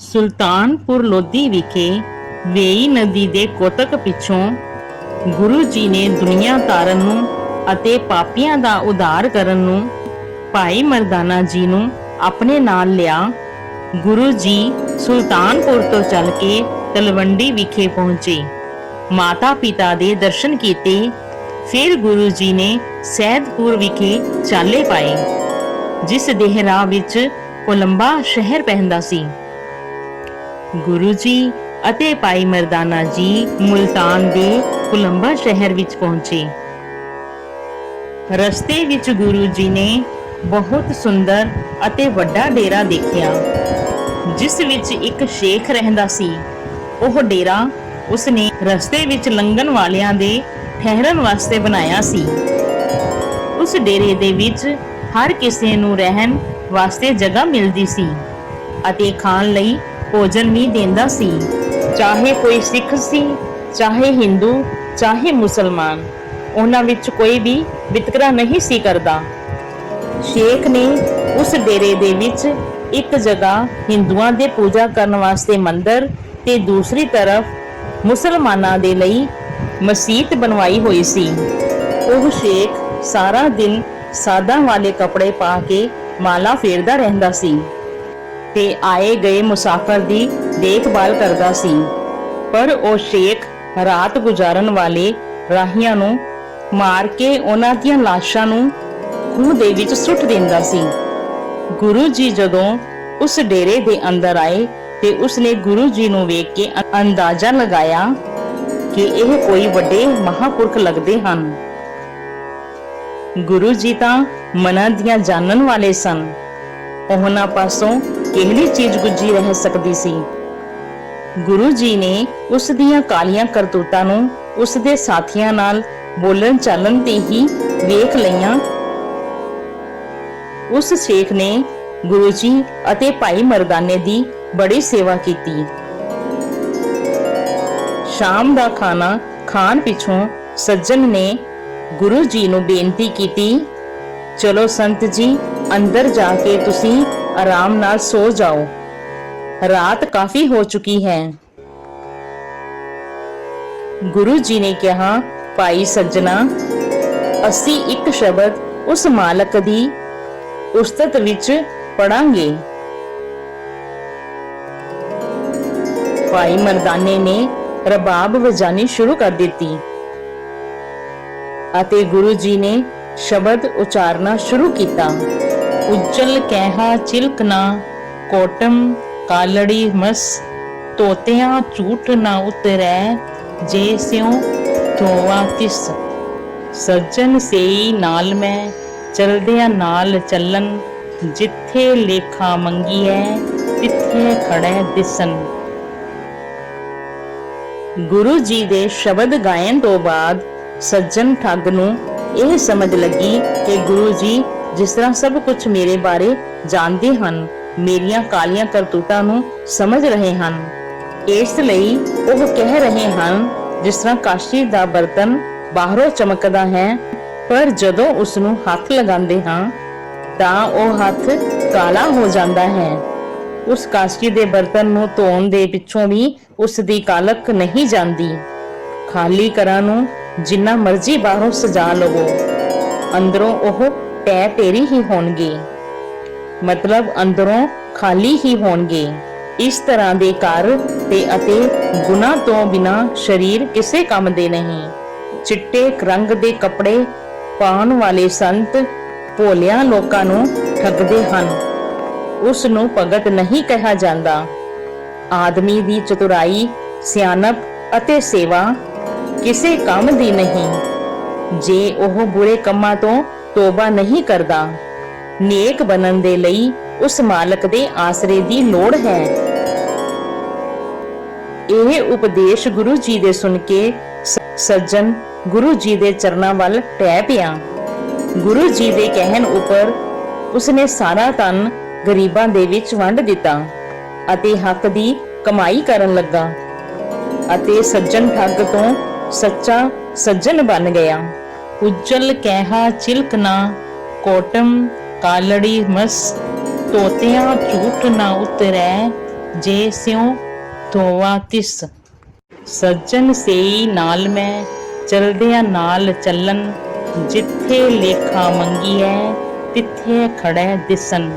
ਸੁਲਤਾਨਪੁਰ ਲੋਧੀ ਵਿਖੇ ਵੇਈ ਨਦੀ ਦੇ ਕੋਤਕ ਪਿੱਛੋਂ ਗੁਰੂ ਜੀ ਨੇ ਦੁਨੀਆ ਤਾਰਨ ਨੂੰ ਅਤੇ ਪਾਪੀਆਂ ਦਾ ਉਧਾਰ ਕਰਨ ਨੂੰ ਭਾਈ ਮਰਦਾਨਾ ਜੀ ਨੂੰ ਆਪਣੇ ਨਾਲ ਲਿਆ। ਗੁਰੂ ਜੀ ਸੁਲਤਾਨਪੁਰ ਤੋਂ ਚੱਲ ਕੇ ਤਲਵੰਡੀ ਵਿਖੇ ਪਹੁੰਚੇ। ਮਾਤਾ ਪਿਤਾ ਦੇ ਦਰਸ਼ਨ ਕੀਤੇ, ਫਿਰ ਗੁਰੂ ਜੀ ਨੇ ਸੈਦਪੁਰ ਵਿਖੇ ਚਾਲੇ ਪਾਏ, ਜਿਸ ਦੇਹਰਾ ਵਿੱਚ ਕੋਲੰਬਾ ਸ਼ਹਿਰ ਪੈਂਦਾ ਸੀ। ਗੁਰੂ ਜੀ ਅਤੇ ਭਾਈ ਮਰਦਾਨਾ ਜੀ ਮੁਲਤਾਨ ਦੇ ਕੋਲੰਬਾ ਸ਼ਹਿਰ ਵਿੱਚ ਪਹੁੰਚੇ। ਰਸਤੇ ਵਿੱਚ ਗੁਰੂ ਜੀ ਨੇ ਬਹੁਤ ਸੁੰਦਰ ਅਤੇ ਵੱਡਾ ਡੇਰਾ ਦੇਖਿਆ, ਜਿਸ ਵਿੱਚ ਇੱਕ ਸ਼ੇਖ ਰਹਿੰਦਾ ਸੀ। ਉਹ ਡੇਰਾ ਉਸਨੇ ਰਸਤੇ ਵਿੱਚ ਲੰਘਣ ਵਾਲਿਆਂ ਦੇ ਠਹਿਰਨ ਵਾਸਤੇ ਬਣਾਇਆ ਸੀ। ਉਸ ਡੇਰੇ ਦੇ ਵਿੱਚ ਹਰ ਕਿਸੇ ਨੂੰ ਰਹਿਣ ਵਾਸਤੇ ਜਗ੍ਹਾ ਮਿਲਦੀ ਸੀ ਅਤੇ ਖਾਣ ਲਈ ਭੋਜਨ ਵੀ ਦਿੰਦਾ ਸੀ। ਚਾਹੇ ਕੋਈ ਸਿੱਖ ਸੀ, ਚਾਹੇ ਹਿੰਦੂ, ਚਾਹੇ ਮੁਸਲਮਾਨ, ਉਹਨਾਂ ਵਿੱਚ ਕੋਈ ਵੀ ਵਿਤਕਰਾ ਨਹੀਂ ਸੀ ਕਰਦਾ। ਸ਼ੇਖ ਨੇ ਉਸ ਡੇਰੇ ਦੇ ਵਿੱਚ ਇੱਕ ਜਗ੍ਹਾ ਹਿੰਦੂਆਂ ਦੇ ਪੂਜਾ ਕਰਨ ਵਾਸਤੇ ਮੰਦਰ ਤੇ ਦੂਸਰੀ ਤਰਫ ਮੁਸਲਮਾਨਾਂ ਦੇ ਲਈ ਮਸਜਿਦ ਬਣਵਾਈ ਹੋਈ ਸੀ। ਉਹ ਸ਼ੇਖ ਸਾਰਾ ਦਿਨ ਸਾਦਾ ਵਾਲੇ ਕੱਪੜੇ ਪਾ ਕੇ ਮਾਲਾ ਫੇਰਦਾ ਰਹਿੰਦਾ ਸੀ। ਤੇ ਆਏ ਗਏ ਮੁਸਾਫਰ ਦੀ ਦੇਖਭਾਲ ਕਰਦਾ ਸੀ। ਪਰ ਉਹ ਸ਼ੇਖ ਰਾਤ ਗੁਜ਼ਾਰਨ ਵਾਲੇ ਰਾਹੀਆਂ ਨੂੰ ਮਾਰ ਕੇ ਉਹਨਾਂ ਦੀਆਂ ਲਾਸ਼ਾਂ ਨੂੰ ਖੂਹ ਦੇ ਵਿੱਚ ਸੁੱਟ ਦਿੰਦਾ ਸੀ। ਗੁਰੂ ਜੀ ਜਦੋਂ ਉਸ ਡੇਰੇ ਦੇ ਅੰਦਰ ਆਏ ਤੇ ਉਸਨੇ ਗੁਰੂ ਜੀ ਨੂੰ ਵੇਖ ਕੇ ਅੰਦਾਜ਼ਾ ਲਗਾਇਆ ਕਿ ਇਹ ਕੋਈ ਵੱਡੇ ਮਹਾਪੁਰਖ ਲੱਗਦੇ ਹਨ। ਗੁਰੂ ਜੀ ਤਾਂ ਮਨਾਂ ਦੀਆਂ ਜਾਣਨ ਵਾਲੇ ਸਨ। ਉਹਨਾਂ ਪਾਸੋਂ ਕਿਹੜੀ ਚੀਜ਼ ਗੁੱਜੀ ਰਹਿ ਸਕਦੀ ਸੀ। ਗੁਰੂ ਜੀ ਨੇ ਉਸ ਦੀਆਂ ਕਾਲੀਆਂ ਕਰਤੂਤਾਂ ਨੂੰ ਉਸ ਦੇ ਸਾਥੀਆਂ ਨਾਲ ਬੋਲਣ ਚੱਲਣ ਤੇ ਹੀ ਵੇਖ ਲਈਆਂ। ਉਸ ਸ਼ੇਖ ਨੇ ਗੁਰੂ ਜੀ ਅਤੇ ਭਾਈ ਮਰਦਾਨੇ ਦੀ ਬੜੀ ਸੇਵਾ ਕੀਤੀ। ਸ਼ਾਮ ਦਾ ਖਾਣਾ ਖਾਣ ਪਿਛੋਂ ਸੱਜਣ ਨੇ ਗੁਰੂ ਜੀ ਨੂੰ ਬੇਨਤੀ ਕੀਤੀ, ਚਲੋ ਸੰਤ ਜੀ ਅੰਦਰ ਜਾ ਕੇ ਤੁਸੀਂ ਆਰਾਮ ਨਾਲ ਸੋ ਜਾਓ। ਰਾਤ ਕਾਫੀ ਹੋ ਚੁੱਕੀ ਹੈ। ਗੁਰੂ ਜੀ ਨੇ ਕਿਹਾ, ਭਾਈ ਸੱਜਣਾ, ਅਸੀਂ ਇੱਕ ਸ਼ਬਦ ਉਸ ਮਾਲਕ ਦੀ ਉਸਤਤ ਵਿੱਚ ਪੜਾਂਗੇ ਭਾਈ ਮਰਦਾਨੇ ਨੇ ਰਬਾਬ ਵਜਾਣੀ ਸ਼ੁਰੂ ਕਰ ਦਿੱਤੀ ਅਤੇ ਗੁਰੂ ਜੀ ਨੇ ਸ਼ਬਦ ਉਚਾਰਨਾ ਸ਼ੁਰੂ ਕੀਤਾ। ਉਜਲ ਕਹਿਆ ਚਿਲਕਨਾ ਕੋਟਮ ਕਾਲੜੀ ਮਸ, ਤੋਤਿਆਂ ਝੂਠ ਨਾ ਉਤਰੈ, ਜੇ ਸਿਉ ਧੋਵਾ ਤਿਸ। ਸੱਜਣ ਸੇਈ ਨਾਲ ਮੈਂ, ਚਲਦਿਆਂ ਨਾਲ ਚੱਲਨ, ਜਿੱਥੇ ਲੇਖਾ ਮੰਗੀਐ, ਤਿੱਥੇ ਖੜੈ ਦਿਸਨ। ਗੁਰੂ ਜੀ ਦੇ ਸ਼ਬਦ ਗਾਇਨ ਤੋਂ ਬਾਅਦ ਸੱਜਣ ਠੱਗ ਨੂੰ ਇਹ ਸਮਝ ਲੱਗੀ ਕਿ ਗੁਰੂ ਜੀ ਜਿਸ ਤਰ੍ਹਾਂ ਸਭ ਕੁਝ ਮੇਰੇ ਬਾਰੇ ਜਾਣਦੇ ਹਨ, ਮੇਰੀਆਂ ਕਾਲੀਆਂ ਕਰਤੂਤਾਂ ਨੂੰ ਸਮਝ ਰਹੇ ਹਨ। ਇਸ ਲਈ ਉਹ ਕਹਿ ਰਹੇ ਹਨ, ਜਿਸ ਤਰ੍ਹਾਂ ਕਾਸ਼ੀ ਦਾ ਬਰਤਨ ਬਾਹਰੋਂ ਚਮਕਦਾ ਹੈ, ਪਰ ਜਦੋਂ ਉਸ ਨੂੰ ਹੱਥ ਲਗਾਉਂਦੇ ਹਾਂ, ਤਾਂ ਉਹ ਹੱਥ ਕਾਲਾ ਹੋ ਜਾਂਦਾ ਹੈ। ਉਸ ਕਾਸ਼ੀ ਦੇ ਬਰਤਨ ਨੂੰ ਧੋਣ ਦੇ ਪਿੱਛੋਂ ਵੀ ਉਸ ਦੀ ਕਾਲਕ ਨਹੀਂ ਜਾਂਦੀ। ਖਾਲੀ ਕਰਾਂ ਨੂੰ ਜਿੰਨਾ ਮਰਜ਼ੀ ਬਾਹਰੋਂ ਸਜਾ ਲਵੋ। ਅੰਦਰੋਂ ਉਹ ਟੈ ਟੇਰੀ ਹੀ ਹੋਣਗੇ। ਮਤਲਬ ਅੰਦਰੋਂ ਖਾਲੀ ਹੀ ਹੋਣਗੇ। ਇਸ ਤਰ੍ਹਾਂ ਦੇ ਕਰ ਤੇ ਅਤੇ ਗੁਨਾ ਤੋਂ ਬਿਨਾ ਸਰੀਰ ਕਿਸੇ ਕੰਮ ਦੇ ਨਹੀਂ। ਚਿੱਟੇ ਰੰਗ ਦੇ ਕੱਪੜੇ ਪਾਉਣ ਵਾਲੇ ਸੰਤ ਭੋਲਿਆਂ ਲੋਕਾਂ ਨੂੰ ਠੱਗਦੇ ਹਨ। ਉਸ ਨੂੰ ਭਗਤ ਨਹੀਂ ਕਿਹਾ ਜਾਂਦਾ। ਆਦਮੀ ਦੀ ਚਤੁਰਾਈ, ਸਿਆਣਪ ਅਤੇ ਸੇਵਾ ਕਿਸੇ ਕੰਮ ਦੀ ਨਹੀਂ। ਜੇ ਉਹ ਬੁਰੇ ਕੰਮਾਂ ਤੋਂ ਤੋਬਾ ਨਹੀਂ ਕਰਦਾ। ਨੇਕ ਬਣਨ ਦੇ ਲਈ ਉਸ ਮਾਲਕ ਦੇ ਆਸਰੇ ਦੀ ਲੋੜ ਹੈ। ਇਹ ਉਪਦੇਸ਼ ਗੁਰੂ ਜੀ ਦੇ ਸੁਣ ਕੇ ਸੱਜਣ ਗੁਰੂ ਜੀ ਦੇ ਚਰਨਾਂ ਵੱਲ ਟਹਿ ਪਿਆ। ਗੁਰੂ ਜੀ ਦੇ ਕਹਿਣ ਉੱਪਰ ਉਸਨੇ ਸਾਰਾ ਧਨ ਗਰੀਬਾਂ ਦੇ ਵਿੱਚ ਵੰਡ ਦਿੱਤਾ ਅਤੇ ਹੱਕ ਦੀ ਕਮਾਈ ਕਰਨ ਲੱਗਾ ਅਤੇ ਸੱਜਣ ਠੱਗ ਤੋਂ ਸੱਚਾ ਸੱਜਣ ਬਣ ਗਿਆ। ਉਜਲ ਕਹਿਆ ਚਿਲਕਨਾ ਕੋਟਮ ਕਾਲੜੀ ਮਸ ਤੋਤਿਆਂ ਝੂਠ ਨਾ ਉਤਰੈ, ਜੇ ਸਿਉ ਧੋਵਾ ਤਿਸ। ਸੱਜਣ ਸੇਈ ਨਾਲ ਮੈਂ, ਚਲਦਿਆਂ ਨਾਲ ਚੱਲਨ, ਜਿੱਥੇ ਲੇਖਾ ਮੰਗੀਐ, ਤਿੱਥੇ ਖੜੈ ਦਿਸਨ।